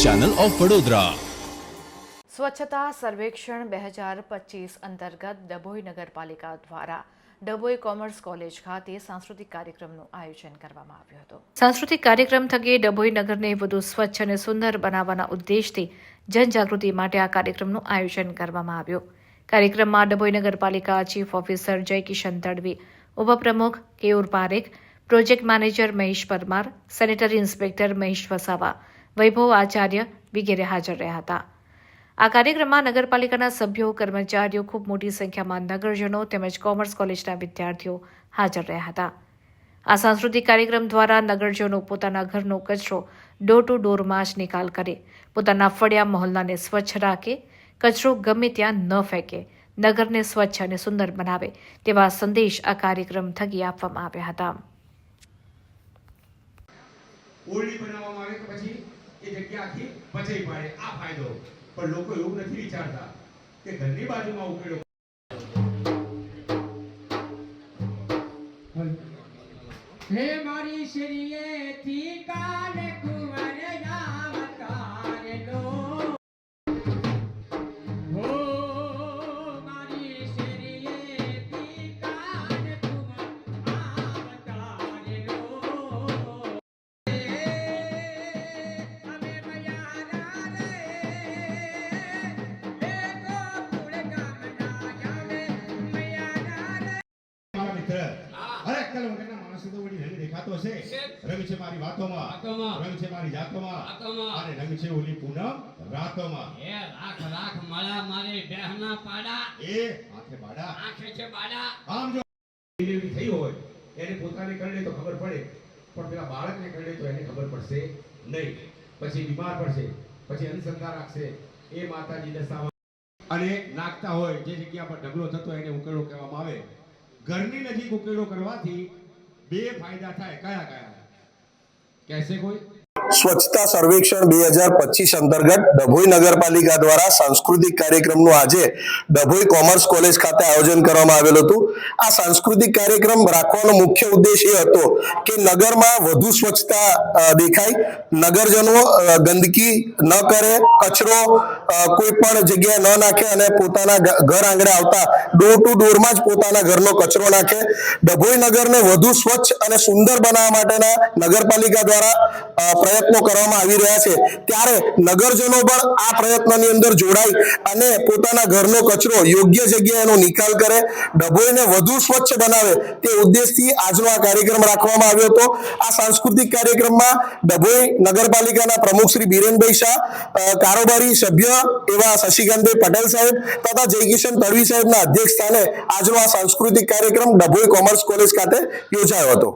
Channel of Vadodara. સ્વચ્છતા સર્વેક્ષણ બે હજાર પચીસ અંતર્ગત ડભોઈ નગરપાલિકા દ્વારા ડભોઈ કોમર્સ કોલેજ ખાતે સાંસ્કૃતિક કાર્યક્રમનું આયોજન કરવામાં આવ્યું હતું. સાંસ્કૃતિક કાર્યક્રમ થકી ડભોઈ નગરને વધુ સ્વચ્છ અને સુંદર બનાવવાના ઉદ્દેશથી જનજાગૃતિ માટે આ કાર્યક્રમનું આયોજન કરવામાં આવ્યું. કાર્યક્રમમાં ડભોઈ નગરપાલિકા ચીફ ઓફિસર જય કિશન તડવી, ઉપપ્રમુખ Keyur Parekh, project manager Mahesh Parmar, sanitary inspector Mahesh Vasava Vaibhav Acharya વગેરે હાજર રહ્યા હતા. આ કાર્યક્રમમાં નગરપાલિકાના સભ્યો, કર્મચારીઓ, ખૂબ મોટી સંખ્યામાં નગરજનો તેમજ કોમર્સ કોલેજના વિદ્યાર્થીઓ હાજર રહ્યા હતા. આ સાંસ્કૃતિક કાર્યક્રમ દ્વારા નગરજનો પોતાના ઘરનો કચરો ડોર ટુ ડોરમાં જ નિકાલ કરે, પોતાના ફળિયા મહોલ્લાને સ્વચ્છ રાખે, કચરો ગમે ત્યાં ન ફેંકે, નગરને સ્વચ્છ અને સુંદર બનાવે તેવા સંદેશ આ કાર્યક્રમ થકી આપવામાં આવ્યા હતા. ઓરડી બનાવવામાં આવે તો પછી એ જગ્યા આખી પાડે. આ ફાયદો. પણ લોકો એવું નથી વિચારતા કે ઘરની બાજુમાં ઉકેલો હે મારી શ્રીએથી કાલે કુંવર મિત્ર અરે કલમ કરના માણસ તો વળી રંગ દેખાતો છે. રંગ છે મારી વાતોમાં. રંગ છે મારી જાતોમાં. અને રંગ છે ઓલી પૂનમ રાતોમાં. એ રાખ રાખ માળા મારે બેહના પાડા. એ હાથે બાડા. આંખે છે બાડા. આમ જો થઈ હોય એને પોતાને કરડે તો ખબર પડે. પણ પેલા બાળકને કરડે તો એને ખબર પડશે નહીં. પછી બીમાર પડશે પછી અનુસંધાન રાખશે એ માતાજી દશામાં અને નાખતા હોય જે જગ્યા પર ઢગલો થતો એને ઉકેલો કહેવામાં આવે. ઘરની નજીક ઉકેલો કરવાથી બે ફાયદા થાય. કયા કયા? કહેશે કોઈ? સ્વચ્છતા સર્વેક્ષણ બે હજાર પચીસ અંતર્ગત ડભોઈ નગરપાલિકા દ્વારા સાંસ્કૃતિક કાર્યક્રમનું આજે ડભોઈ કોમર્સ કોલેજ ખાતે આયોજન કરવામાં આવેલું હતું. આ સાંસ્કૃતિક કાર્યક્રમ રાખવાનો મુખ્ય ઉદ્દેશ એ હતો કે નગરમાં વધુ સ્વચ્છતા દેખાય. નગરજનો ગંદકી ન કરે, કચરો કોઈ પણ જગ્યાએ ન નાખે અને પોતાના ઘર આંગણે આવતા ડોર ટુ ડોરમાં જ પોતાના ઘરનો કચરો નાખે. ડભોઈ નગરને વધુ સ્વચ્છ અને સુંદર બનાવવા માટેના નગરપાલિકા દ્વારા પ્રયત્નો કરવામાં આવી રહ્યા છે. ત્યારે નગરજનો પણ આ પ્રયત્નની અંદર જોડાઈ અને પોતાના ઘરનો કચરો યોગ્ય જગ્યાએ એનો નિકાલ કરે, ડભોઈને વધુ સ્વચ્છ બનાવે તે ઉદ્દેશથી આજનો આ કાર્યક્રમ રાખવામાં આવ્યો હતો. આ સાંસ્કૃતિક કાર્યક્રમમાં ડભોઈ નગરપાલિકાના પ્રમુખ શ્રી બીરેનભાઈ શાહ કારોબારી સભ્ય એવા શશિકાંતભાઈ પટેલ સાહેબ તથા જયકિશન તડવી સાહેબના અધ્યક્ષ સ્થાને આજનો આ સાંસ્કૃતિક કાર્યક્રમ ડભોઈ કોમર્સ કોલેજ ખાતે યોજાયો હતો.